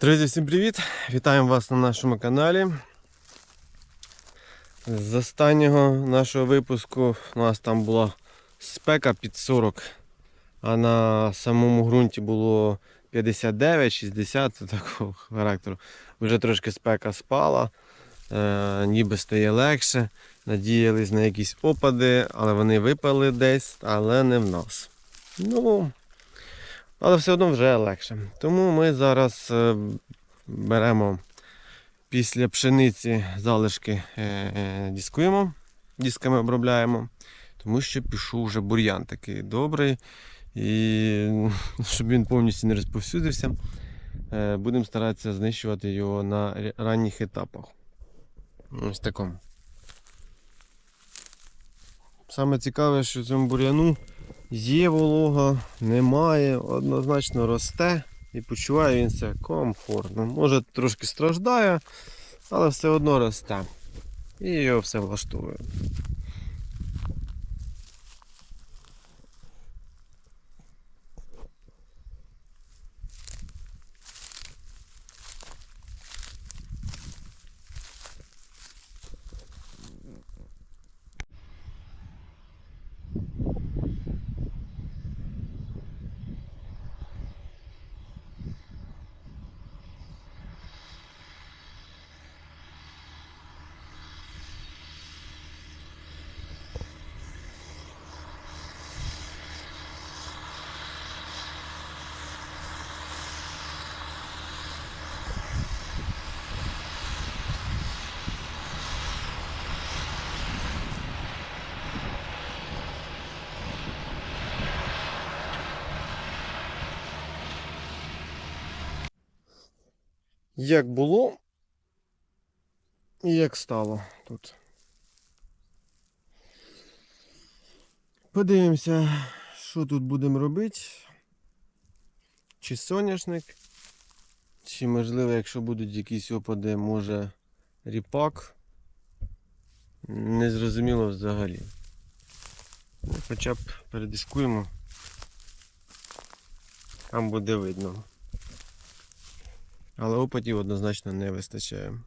Друзі, всім привіт! Вітаємо вас на нашому каналі. З останнього нашого випуску у нас там була спека під 40, а на самому ґрунті було 59-60 такого характеру. Вже трошки спека спала, е, ніби стає легше. Надіялись на якісь опади, але вони випали десь, але не в нас. Ну, але все одно вже легше. Тому ми зараз е, беремо після пшениці залишки е, е, дискуємо, дисками обробляємо, тому що пішов вже бур'ян такий добрий. І щоб він повністю не розповсюдився, будемо старатися знищувати його на ранніх етапах. Ось такому. Саме цікаве, що цьому бур'яну Є волога, немає, однозначно росте і почуває він себе комфортно. Може трошки страждає, але все одно росте. І його все влаштовує. Як було і як стало тут. Подивимося, що тут будемо робити. Чи соняшник, чи можливо, якщо будуть якісь опади, може ріпак. Незрозуміло взагалі. Хоча б передискуємо. Там буде видно. Але опадів однозначно не вистачає.